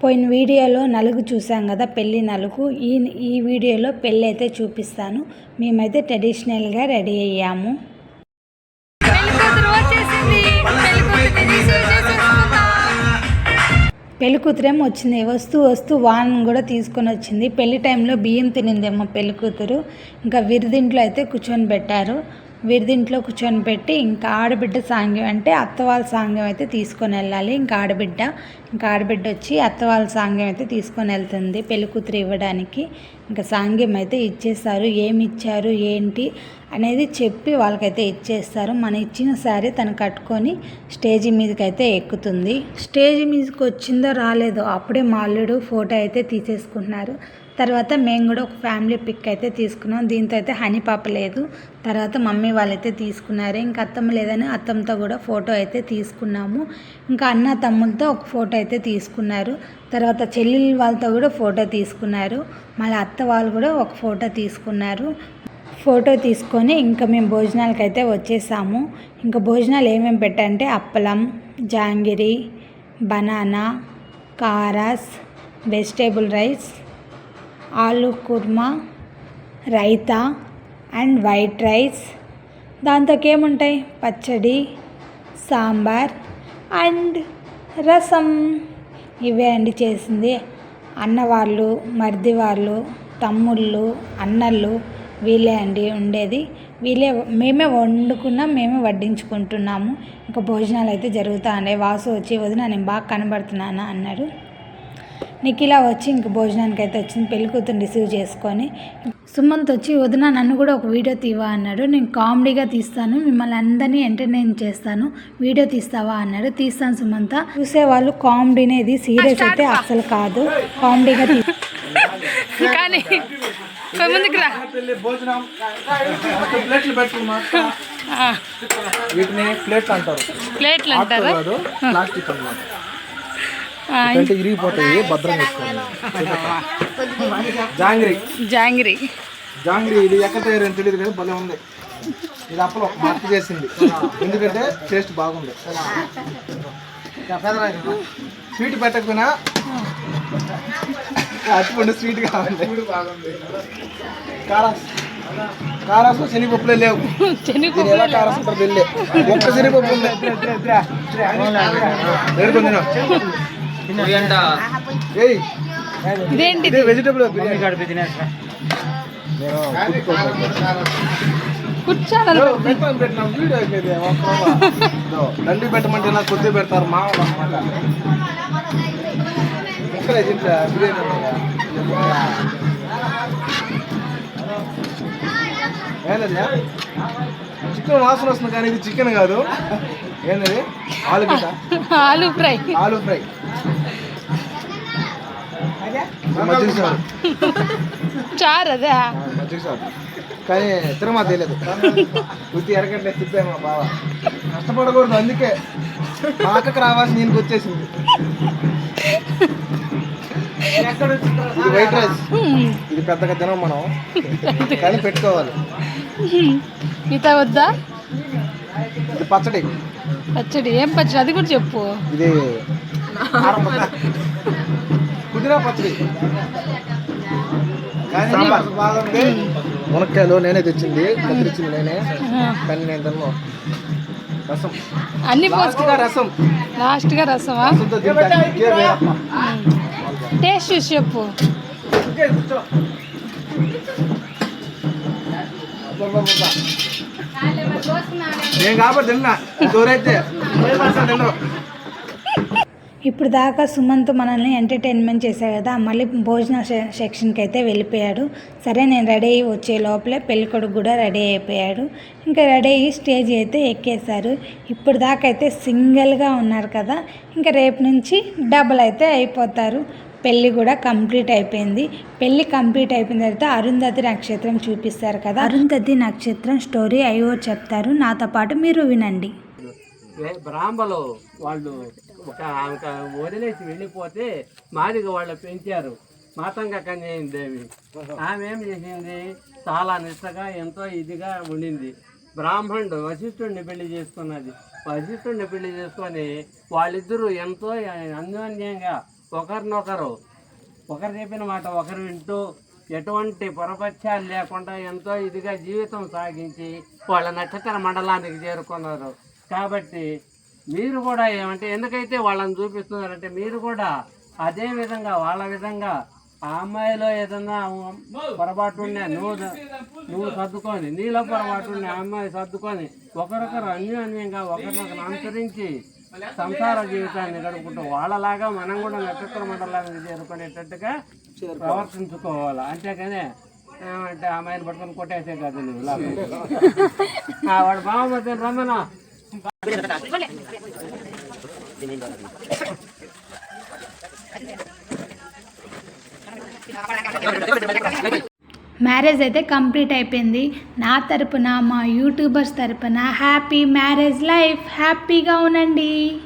పోయిన వీడియోలో నలుగు చూసాం కదా పెళ్ళి నలుగు. ఈ ఈ వీడియోలో పెళ్ళి అయితే చూపిస్తాను. మేమైతే ట్రెడిషనల్గా రెడీ అయ్యాము. పెళ్ళికూతురేమో వచ్చింది. వస్తూ వస్తూ వాన్ కూడా తీసుకొని వచ్చింది. పెళ్ళి టైంలో బియ్యం తినిందేమో పెళ్ళికూతురు ఇంకా విరిదింట్లో అయితే కూర్చొని పెట్టారు. విరిదింట్లో కూర్చొని పెట్టి ఇంకా ఆడబిడ్డ సాంగ్యం అంటే అత్త వాళ్ళ సాంగ్యం అయితే తీసుకొని వెళ్ళాలి. ఇంకా ఆడబిడ్డ ఇంకా ఆడబిడ్డ వచ్చి అత్త వాళ్ళ సాంగ్యం అయితే తీసుకొని వెళ్తుంది పెళ్ళికూతురు ఇవ్వడానికి. ఇంకా సాంగ్యం అయితే ఇచ్చేస్తారు ఏమి ఇచ్చారు ఏంటి అనేది చెప్పి వాళ్ళకైతే ఇచ్చేస్తారు. మన ఇచ్చిన శారీ తను కట్టుకొని స్టేజి మీదకి అయితే ఎక్కుతుంది. స్టేజ్ మీదకి వచ్చిందో రాలేదో అప్పుడే మా అల్లుడు ఫోటో అయితే తీసేసుకుంటున్నారు. తర్వాత మేము కూడా ఒక ఫ్యామిలీ పిక్ అయితే తీసుకున్నాం. దీంతో అయితే హనీ పాప లేదు. తర్వాత మమ్మీ వాళ్ళైతే తీసుకున్నారు. ఇంకా అత్తమ్మ లేదని అత్తమ్మతో కూడా ఫోటో అయితే తీసుకున్నాము. ఇంకా అన్న తమ్ములతో ఒక ఫోటో అయితే తీసుకున్నారు. తర్వాత చెల్లెలు వాళ్ళతో కూడా ఫోటో తీసుకున్నారు. మళ్ళీ అత్త వాళ్ళు కూడా ఒక ఫోటో తీసుకున్నారు. ఫోటో తీసుకొని ఇంకా మేము భోజనాలకైతే అయితే వచ్చేసాము. ఇంకా భోజనాలు ఏమేమి పెట్టంటే అప్పలం జాంగిరి banana కారాస్ vegetable rice aloo kurma raita and white rice. దాంతోకి ఏముంటాయి? పచ్చడి సాంబార్ అండ్ రసం. ఇవే అండి చేసింది. అన్నవాళ్ళు మరిది వాళ్ళు తమ్ముళ్ళు అన్నళ్ళు వీళ్ళే అండి ఉండేది. వీళ్ళే మేమే వండుకున్నాం మేమే వడ్డించుకుంటున్నాము. ఇంకా భోజనాలు అయితే జరుగుతా ఉన్నాయి వాసు వచ్చి వదిన నేను బాగా కనబడుతున్నానా? అన్నాడు. నిఖిల వచ్చి ఇంక భోజనానికి అయితే వచ్చింది. పెళ్ళి కూతురు రిసీవ్ చేసుకొని. సుమంత్ వచ్చి వదిన నన్ను కూడా ఒక వీడియో తీవా అన్నాడు. నేను కామెడీగా తీస్తాను మిమ్మల్ని అందరినీ ఎంటర్టైన్ చేస్తాను. వీడియో తీస్తావా అన్నాడు. తీస్తాను సుమంత. చూసేవాళ్ళు కామెడీనే ఇది. సీరియస్ అయితే అసలు కాదు. కామెడీగా తీ. కానీ పోయి ముందుకు రా. పెళ్ళి భోజనం మొత్తం ప్లేట్లు పెట్టుకున్నా ఆ, వీటిని ప్లేట్లు అంటారు? ప్లేట్లు ప్లాస్టిక్ అన్నమాట. అంటే ఇరిగిపోతాయి. భద్రం జాంగ్రీ. జాంగిరి. జాంగ్రీ ఇది ఎక్కడ తయారైంది తెలియదు కానీ భలే ఉంది. ఇది అప్పలో మా అక్క చేసింది. ఎందుకంటే టేస్ట్ బాగుంది. స్వీట్ పెట్టకపోయినా అట్టుపండు స్వీట్ కావాలి. కారాస్. కారాసు శనగపప్పులే లేవు. శనగపప్పు దీని ఎలా కారాసు ఉంటారు వెళ్ళే ఒక్క శనగపప్పు ఉంది ఇదేంటి వెజిటబుల్ కూర్చోాలి దండి పెట్టమంటే నాకు కొద్దిగా పెడతారు మా బిర్యానీ చికెన్ వాసన వస్తుంది కానీ ఇది చికెన్ కాదు. ఏంటది ఆలుగడ్డ ఆలు ఫ్రై. ఆలు ఫ్రై. చారు అదే? కానీ తిరుమల తెలియదు. బుద్ధి ఎరగట్లే తిప్పే మా బావ. కష్టపడకూడదు అందుకే మా అక్కకి రావాల్సిన దీనికి వచ్చేసింది. ఇది వైట్ రైస్ ఇది పెద్దగా తినం మనం. కానీ పెట్టుకోవాలి. మిగతా వద్దా? ఇది పచ్చడి. పచ్చడి. ఏం పచ్చడి? అది కూడా చెప్పు. ఇది. పుదీనా పచ్చడి. కానీ సాంబార్. బాగుంది. మునక్కాయలు నేనే తెచ్చింది. కత్తిరించింది నేనే. కానీ నేను తిన్నాను రసం. అన్ని పోసి లాస్ట్గా రసం. లాస్ట్గా రసమా? టేస్ట్ చూసి చెప్పు ఇంకే కూర్చో. అబ్బబ్బబ్బబ్బా. నేను కాబట్టి తిన్నా దూరైతే తిన్నావు. ఇప్పుడు దాకా సుమంత్ మనల్ని ఎంటర్టైన్మెంట్ చేశాడు కదా మళ్ళీ భోజన సెక్షన్కి అయితే వెళ్ళిపోయాడు. సరే నేను రెడీ అయ్యి వచ్చే లోపలే పెళ్ళికొడుకు కూడా రెడీ అయిపోయాడు. ఇంకా రెడీ అయ్యి స్టేజ్ అయితే ఎక్కేశారు. ఇప్పుడు దాకా అయితే సింగిల్గా ఉన్నారు కదా ఇంకా రేపు నుంచి డబుల్ అయితే అయిపోతారు. పెళ్ళి కూడా కంప్లీట్ అయిపోయింది. పెళ్ళి కంప్లీట్ అయిపోయిన తర్వాత అరుంధతి నక్షత్రం చూపిస్తారు కదా. అరుంధతి నక్షత్రం స్టోరీ అయ్యో చెప్తారు. నాతో పాటు మీరు వినండి. ఏ- బ్రాహ్మలు వాళ్ళు ఒక వదిలేసి వెళ్ళిపోతే మాదిగ వాళ్ళు పెంచారు. మాతంగ కన్యైన దేవి. ఆమె ఏం చేసింది? చాలా నిష్టగా ఎంతో ఇదిగా ఉండింది. బ్రాహ్మణుడు వశిష్ఠుడిని పెళ్ళి చేసుకున్నది. వశిష్ఠుడిని పెళ్ళి చేసుకొని వాళ్ళిద్దరూ ఎంతో అన్యోన్యంగా ఒకరినొకరు ఒకరు చెప్పిన మాట ఒకరు వింటూ ఎటువంటి పొరపక్షాలు లేకుండా ఎంతో ఇదిగా జీవితం సాగించి వాళ్ళ నక్షత్ర మండలానికి చేరుకున్నారు. కాబట్టి మీరు కూడా ఏమంటే ఎందుకైతే వాళ్ళని చూపిస్తున్నారంటే మీరు కూడా అదే విధంగా వాళ్ళ విధంగా ఆ అమ్మాయిలో ఏదన్నా పొరపాటు ఉన్నా నువ్వు నువ్వు సర్దుకొని నీలో పొరపాటు ఉన్నా ఆ అమ్మాయి సర్దుకొని ఒకరొకరు అన్యోన్యంగా ఒకరినొకరు అనుసరించి సంసార జీవితాన్ని గడుపుకుంటూ వాళ్ళలాగా మనం కూడా నక్షత్ర మండలానికి చేరుకునేటట్టుగా ప్రవర్తించుకోవాలి. అంతేగాని ఏమంటే ఆ అమ్మాయిని పట్టుకొని కొట్టేసే కాదు నువ్వు వాడు బాగుమతి రమ్మన మ్యారేజ్ అయితే కంప్లీట్ అయిపోయింది. నా తరపున మా యూట్యూబర్స్ తరపున హ్యాపీ మ్యారేజ్ లైఫ్. హ్యాపీగా ఉండండి.